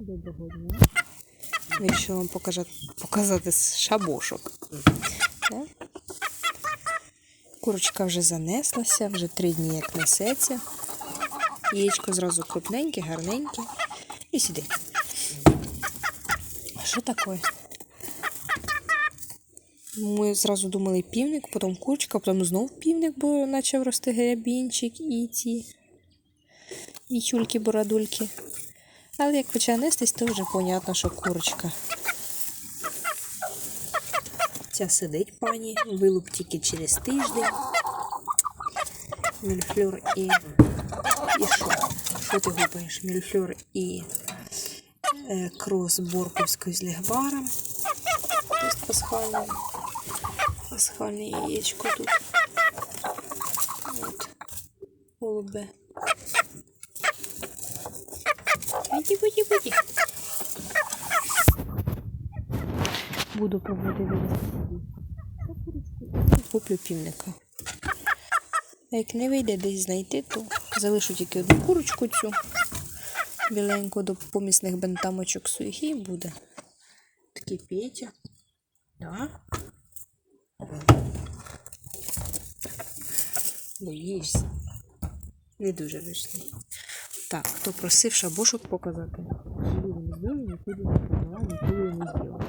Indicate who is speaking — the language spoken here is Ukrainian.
Speaker 1: Доброго дня. Вирішила вам показати, показати шабошок. Да? Курочка вже занеслася, вже три дні як несеться. Яєчко зразу крупненьке, гарненьке. І сюди. Що таке? Ми зразу думали півник, потім курочка, потім знов півник, бо почав рости грябінчик і ці і чульки-борадульки. Але як почав нестись, то вже понятно, що курочка. Ця сидить пані, вилуп тільки через тиждень. Мільфлюр і. І що? Що ти губаєш? Мільфлюр і е, крос Борковської з легбаром. Ось пасхальне. Пасхальне яєчко тут. От. Голубе. Иди, иди, иди. Буду вивезти. Куплю півника. А як не вийде десь знайти, то залишу тільки одну курочку цю біленьку до помісних бентамочок і буде. Такий Петя. Да? Боїшся. Не дуже вийшли. Так, хто просив шабошок показати? Нікуди не продала, нікуди не зробила.